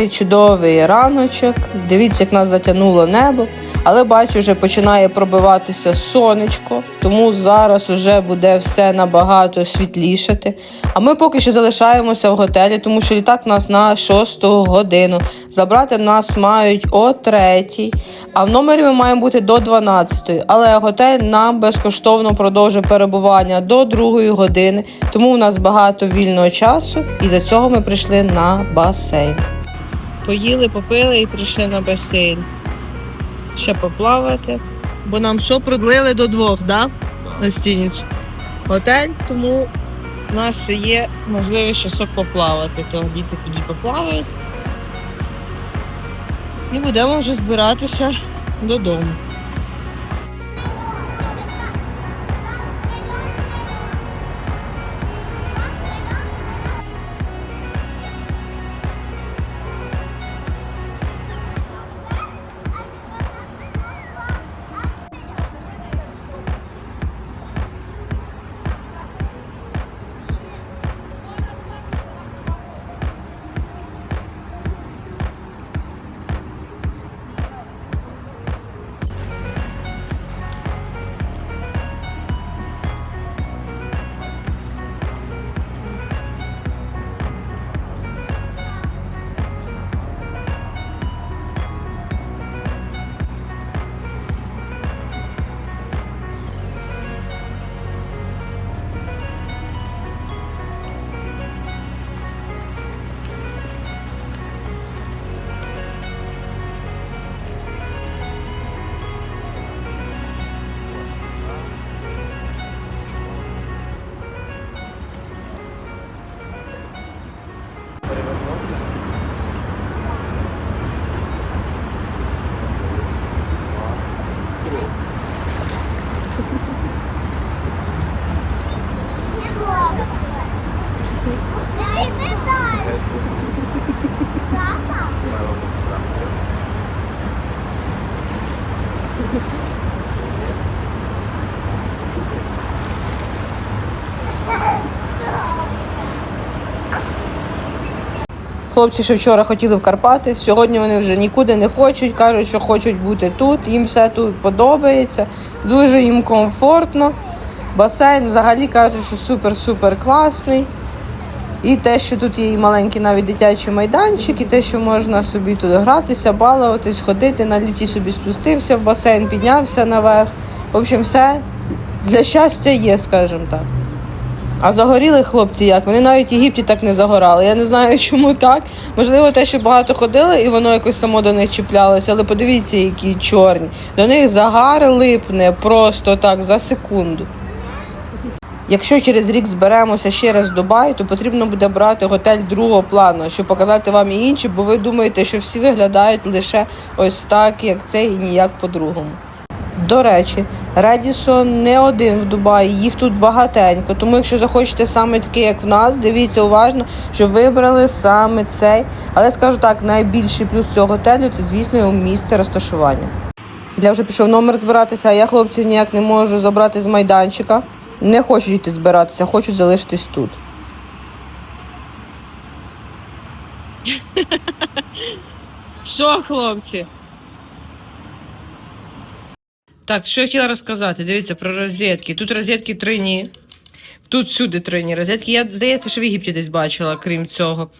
Добрий, чудовий раночок. Дивіться, як нас затягнуло небо. Але бачу, вже починає пробиватися сонечко, тому зараз уже буде все набагато світлішати. А ми поки що залишаємося в готелі, тому що літак у нас на 6 годину. Забрати нас мають о 3, а в номері ми маємо бути до 12. Але готель нам безкоштовно продовжує перебування до 2 години, тому у нас багато вільного часу, і за цього ми прийшли на басейн. Поїли, попили і прийшли на басейн. Ще поплавати. Бо нам що продлили до двох, да? Гостиницю. Готель, тому у нас ще є можливість часок поплавати. То діти підуть поплавають. І будемо вже збиратися додому. Хлопці, що вчора хотіли в Карпати, сьогодні вони вже нікуди не хочуть, кажуть, що хочуть бути тут. Їм все тут подобається, дуже їм комфортно. Басейн взагалі кажуть, що супер-супер класний. І те, що тут є і маленький навіть дитячий майданчик, і те, що можна собі тут гратися, балуватись, ходити, на люті собі спустився в басейн, піднявся наверх. В общем, все для щастя є, скажімо так. А загоріли хлопці як? Вони навіть в Єгипті так не загорали. Я не знаю, чому так. Можливо, те, що багато ходили, і воно якось само до них чіплялося, але подивіться, які чорні. До них загар липне просто так за секунду. Якщо через рік зберемося ще раз в Дубай, то потрібно буде брати готель другого плану, щоб показати вам і інші, бо ви думаєте, що всі виглядають лише ось так, як цей, і ніяк по-другому. До речі, Редісон не один в Дубаї, їх тут багатенько. Тому, якщо захочете саме такий, як в нас, дивіться уважно, щоб вибрали саме цей. Але скажу так, найбільший плюс цього готелю це, звісно, його місце розташування. Я вже пішов номер збиратися, а я хлопців ніяк не можу забрати з майданчика. Не хочуть йти збиратися, хочуть залишитись тут. Що, хлопці? Так, що я хотіла розказати? Дивіться про розетки. Тут розетки тройні. Тут всюди тройні розетки. Я здається, що в Єгипті десь бачила, крім цього.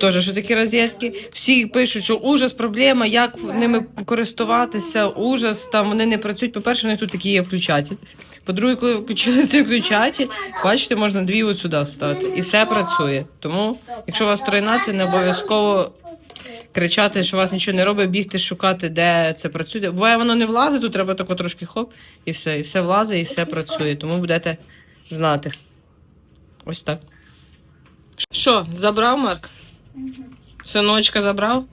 Теж що такі розетки. Всі пишуть, що ужас, проблема, як ними користуватися, ужас, там вони не працюють. По-перше, у них тут такий є включатель. По-друге, коли включили цей включатель, бачите, можна дві от сюди встати. І все працює. Тому, якщо у вас тройна, це не обов'язково кричати, що вас нічого не робить, бігти шукати, де це працює. Буває, воно не влазить, тут треба тако трошки хоп, і все, і все влазить, і все працює. Тому будете знати. Ось так. Що, забрав Марк? Синочка забрав?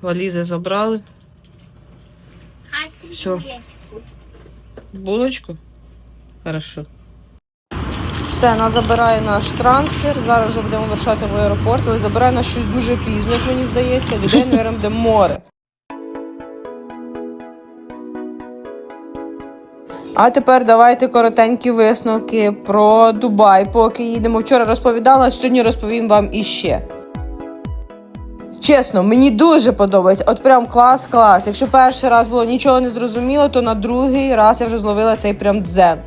Валізи забрали. Все. Булочку? Хорошо. Все, нас забирає наш трансфер. Зараз вже будемо вирушати в аеропорт, але забирає нас щось дуже пізно, як мені здається. Людей, мабуть, буде море. А тепер давайте коротенькі висновки про Дубай, поки їдемо. Вчора розповідала, сьогодні розповім вам іще. Чесно, мені дуже подобається. От прям клас-клас. Якщо перший раз було нічого не зрозуміло, то на другий раз я вже зловила цей прям дзен.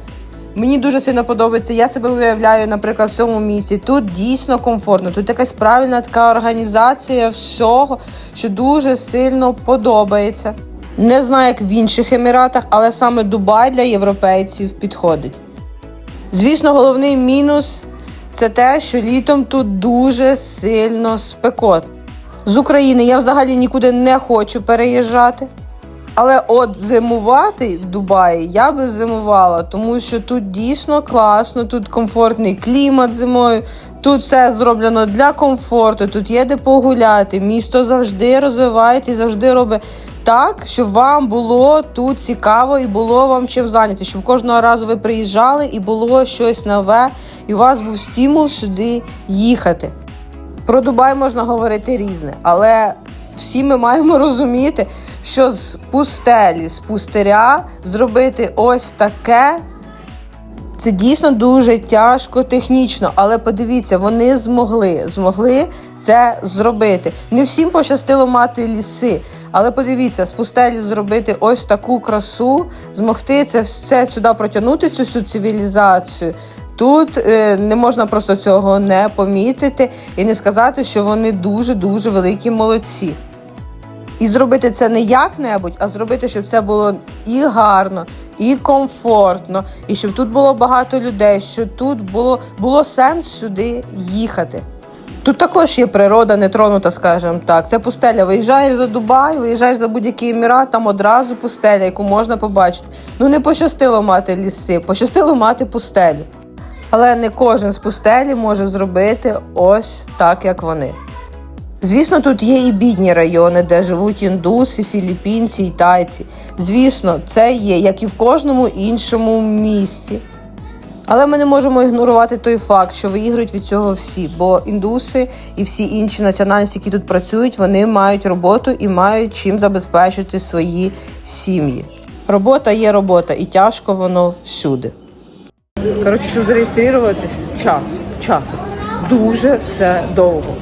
Мені дуже сильно подобається. Я себе виявляю, наприклад, в цьому місці. Тут дійсно комфортно. Тут якась правильна така організація всього, що дуже сильно подобається. Не знаю, як в інших еміратах, але саме Дубай для європейців підходить. Звісно, головний мінус це те, що літом тут дуже сильно спекотно. З України я взагалі нікуди не хочу переїжджати. Але от зимувати Дубаї я би зимувала, тому що тут дійсно класно, тут комфортний клімат зимою, тут все зроблено для комфорту, тут є де погуляти. Місто завжди розвивається і завжди робить так, щоб вам було тут цікаво і було вам чим зайняти, щоб кожного разу ви приїжджали і було щось нове, і у вас був стимул сюди їхати. Про Дубай можна говорити різне, але всі ми маємо розуміти, що з пустелі, з пустиря зробити ось таке. Це дійсно дуже тяжко технічно, але подивіться, вони змогли змогли це зробити. Не всім пощастило мати ліси, але подивіться, з пустелі зробити ось таку красу, змогти це все сюди протягнути, цю всю цивілізацію. Тут е, не можна просто цього не помітити і не сказати, що вони дуже дуже великі молодці. І зробити це не як-небудь, а зробити, щоб це було і гарно, і комфортно, і щоб тут було багато людей, щоб тут було, було сенс сюди їхати. Тут також є природа нетронута, скажімо так. Це пустеля. Виїжджаєш за Дубай, виїжджаєш за будь-який емірат, там одразу пустеля, яку можна побачити. Ну не пощастило мати ліси, пощастило мати пустелю. Але не кожен з пустелі може зробити ось так, як вони. Звісно, тут є і бідні райони, де живуть індуси, філіппінці і тайці. Звісно, це є, як і в кожному іншому місті. Але ми не можемо ігнорувати той факт, що виіграють від цього всі, бо індуси і всі інші національності, які тут працюють, вони мають роботу і мають чим забезпечити свої сім'ї. Робота є робота, і тяжко воно всюди. Коротше, щоб зареєструватись, час, час. Дуже все довго.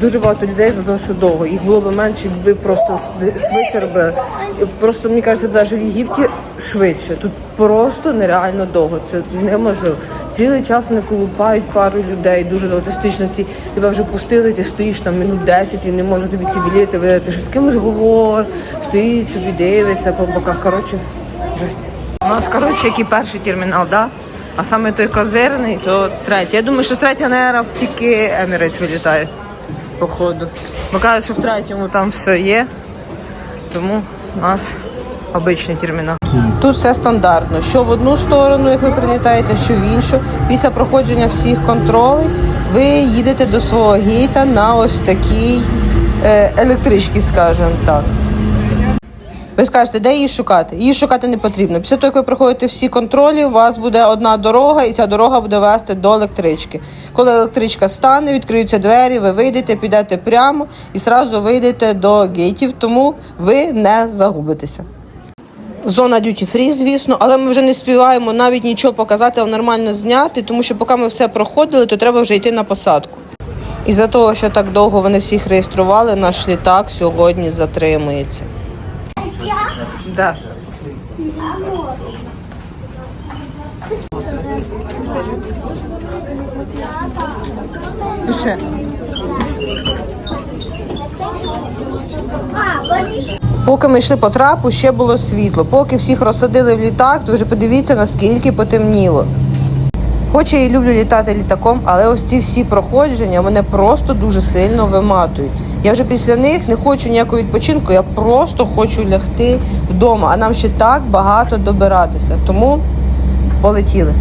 Дуже багато людей за те, довго. Їх було б менше, якби просто швидше робили. Просто мені кажеться, навіть в Єгипті швидше. Тут просто нереально довго. Це неможливо. Цілий час вони колупають пару людей, дуже довго. Ти стоїш на ці, тебе вже пустили, ти стоїш там минут 10, він не може тобі ці білети видати. Що з кимось говор, стоїть собі, дивиться по боках. Коротше, жесть. У нас, коротше, який перший термінал, да? А саме той козирний, то третій. Я думаю, що з третя нера тільки Емірець вилітає, походу. Бо кажуть, що в третьому там все є, тому у нас обичний термінал. Тут все стандартно. Що в одну сторону, як ви прилітаєте, що в іншу. Після проходження всіх контролей ви їдете до свого гейта на ось такій е, електричці, скажімо так. Ви скажете, де її шукати? Її шукати не потрібно. Після того, як ви проходите всі контролі, у вас буде одна дорога, і ця дорога буде вести до електрички. Коли електричка стане, відкриються двері, ви вийдете, підете прямо і одразу вийдете до гейтів, тому ви не загубитеся. Зона duty free, звісно, але ми вже не співаємо навіть нічого показати, вам нормально зняти, тому що поки ми все проходили, то треба вже йти на посадку. І за того, що так довго вони всіх реєстрували, наш літак сьогодні затримується. Да. Ще. Поки ми йшли по трапу, ще було світло. Поки всіх розсадили в літак, то вже подивіться, наскільки потемніло. Хоч я і люблю літати літаком, але ось ці всі проходження мене просто дуже сильно виматують. Я вже після них не хочу ніякого відпочинку, я просто хочу лягти вдома, а нам ще так багато добиратися. Тому полетіли.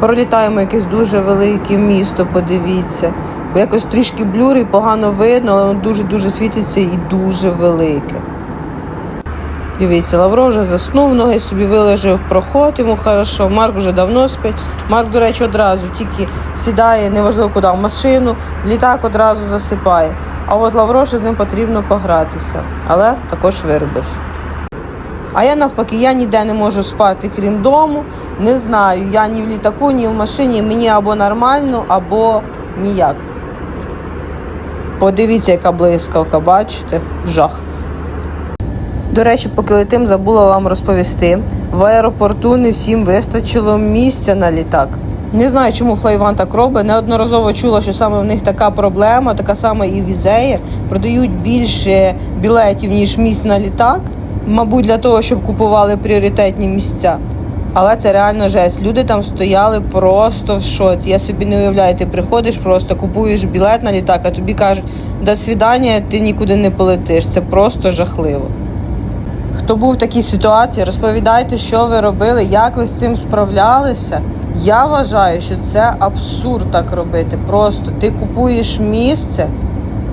Пролітаємо якесь дуже велике місто, подивіться. Бо якось трішки блюр погано видно, але воно дуже-дуже світиться і дуже велике. Дивіться, Лавро вже заснув, ноги собі виложив в проход, йому хорошо. Марк вже давно спить. Марк, до речі, одразу тільки сідає, неважливо куди, в машину, літак одразу засипає. А от Лавро ще з ним потрібно погратися, але також виробився. А я навпаки, я ніде не можу спати, крім дому. Не знаю, я ні в літаку, ні в машині. Мені або нормально, або ніяк. Подивіться, яка блискавка, бачите? Жах. До речі, поки летим, забула вам розповісти. В аеропорту не всім вистачило місця на літак. Не знаю, чому Флайван так робить. Неодноразово чула, що саме в них така проблема, така сама і візеєр. Продають більше білетів, ніж місць на літак. Мабуть, для того, щоб купували пріоритетні місця. Але це реально жесть. Люди там стояли просто в шоці. Я собі не уявляю, ти приходиш, просто купуєш білет на літак, а тобі кажуть, до свідання, ти нікуди не полетиш. Це просто жахливо. Хто був в такій ситуації, розповідайте, що ви робили, як ви з цим справлялися. Я вважаю, що це абсурд так робити. Просто ти купуєш місце,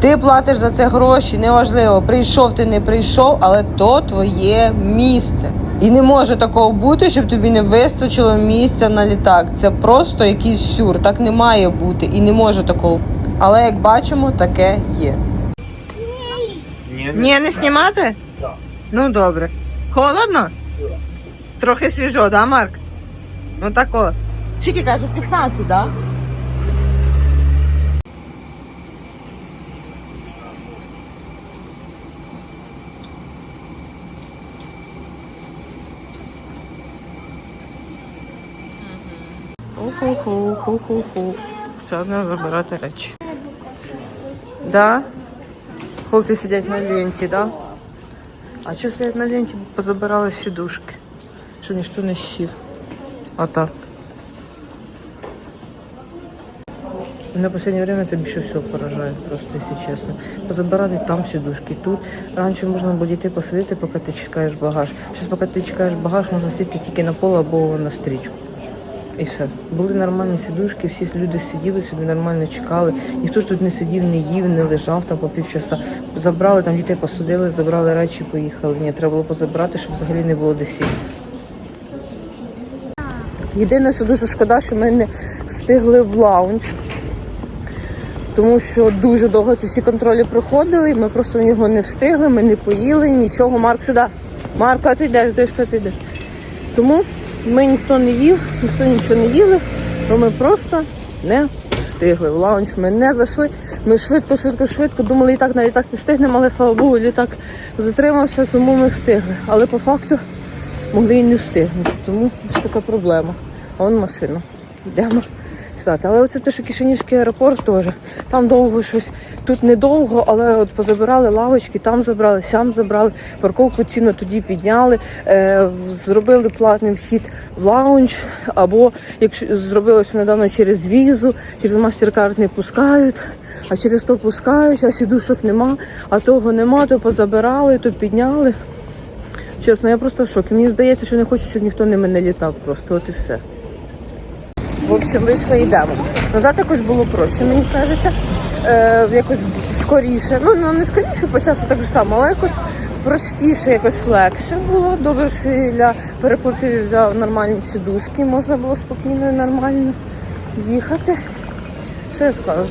ти платиш за це гроші, неважливо, прийшов ти не прийшов, але то твоє місце. І не може такого бути, щоб тобі не вистачило місця на літак. Це просто якийсь сюр. Так не має бути і не може такого. Але як бачимо, таке є. Ні, не знімати? Ну добре. Холодно? Трохи свіжо, да, Марк? Ну тако. Скільки каже, 15, да? Ху-ху-ху-ху-ху. Зараз треба забирати речі. Да? Хлопці сидять на ленті, да? А що сидять на ленті? Позабирали сідушки. Що ніхто не сів. А так. На останнє время це більше всього поражає, просто, якщо чесно. Позабирати там сідушки, тут. Раніше можна було дійти посидіти, поки ти чекаєш багаж. Зараз, поки ти чекаєш багаж, можна сісти тільки на пол або на стрічку. І все. Були нормальні сідушки, всі люди сиділи собі, нормально чекали. Ніхто ж тут не сидів, не їв, не лежав там по півчаса. Забрали там дітей, посадили, забрали речі, поїхали. Ні, треба було позабрати, щоб взагалі не було де. Єдине, що дуже шкода, що ми не встигли в лаунж, тому що дуже довго ці всі контролі проходили, і ми просто в нього не встигли, ми не поїли, нічого. Марк сюди. Марко, а ти йдеш, дишка, ти йдеш. Тому ми ніхто не їв, ніхто нічого не їли, бо ми просто не встигли. В лаунч ми не зайшли. Ми швидко, швидко, швидко думали, і так на літак не встигнемо, але слава Богу, літак затримався, тому ми встигли. Але по факту могли і не встигнути. Тому ось така проблема. А вон машина. Йдемо сідати. Але оце те, що Кишинівський аеропорт теж. Там довго щось. Тут недовго, але от позабирали лавочки, там забрали, сям забрали. Парковку ціну тоді підняли, е, зробили платний вхід в лаунж, або якщо зробилося недавно через візу, через MasterCard не пускають, а через то пускають, а сідушок нема, а того нема, то позабирали, то підняли. Чесно, я просто в шокі. Мені здається, що не хочу, щоб ніхто не мене літав просто, от і все. В общем, вийшли йдемо. Назад якось було проще, мені кажеться. Е, якось скоріше. Ну, ну не скоріше, по часу так же само, але якось простіше, якось легше було. Добре, що Ілля переплатив, взяв нормальні сідушки, можна було спокійно і нормально їхати. Що я скажу?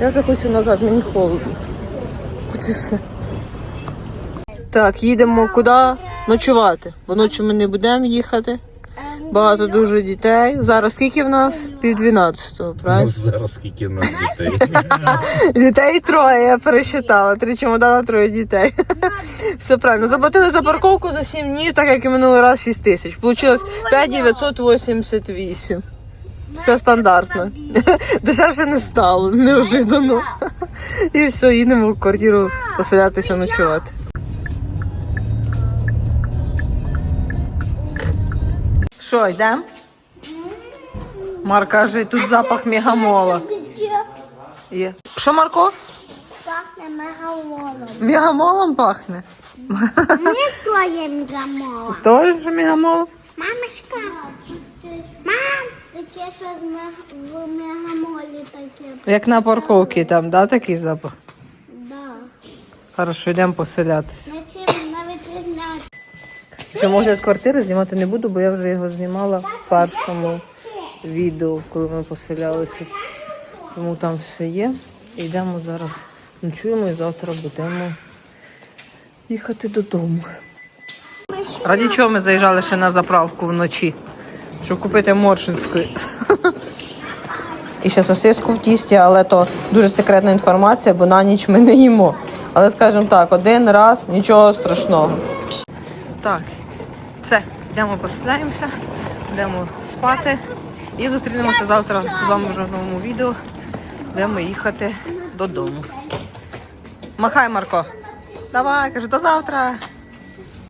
Я вже хочу назад, мені холодно. І все. Так, їдемо куди ночувати, бо ночі ми не будемо їхати. Багато дуже дітей. Зараз скільки в нас? Пів дванадцятого, Ну, зараз скільки в нас дітей. Дітей троє, я пересчитала. Три чемодана, троє дітей. Все правильно. Заплатили за парковку за 7 днів, так як і минулий раз 6 тисяч. Получилось 5988. Все стандартно. Дешевше не стало, неожиданно. І все, їдемо в квартиру поселятися ночувати. Що, йдемо? Марк каже, тут запах мегамола. Є. Що, Марко? Пахне мегалоном. Мегамолом пахне. Не твоє мегалоном. Тоже мегамол? Мамочка. Мам, Таке щось в мегамолі таке. Як на парковці там, да, такий запах? Да. Хорошо, йдемо поселятися. Нічим навіть не знати. Цьому огляд квартири знімати не буду, бо я вже його знімала в першому відео, коли ми поселялися. Тому там все є. Йдемо зараз, ночуємо і завтра будемо їхати додому. Раді чого ми заїжджали ще на заправку вночі, щоб купити моршинської. І ще сосиску в тісті, але то дуже секретна інформація, бо на ніч ми не їмо. Але скажімо так, один раз нічого страшного. Так, все, йдемо поселяємося, йдемо спати і зустрінемося завтра з вами вже в новому відео. Будемо їхати додому. Махай, Марко. Давай, кажу, до завтра.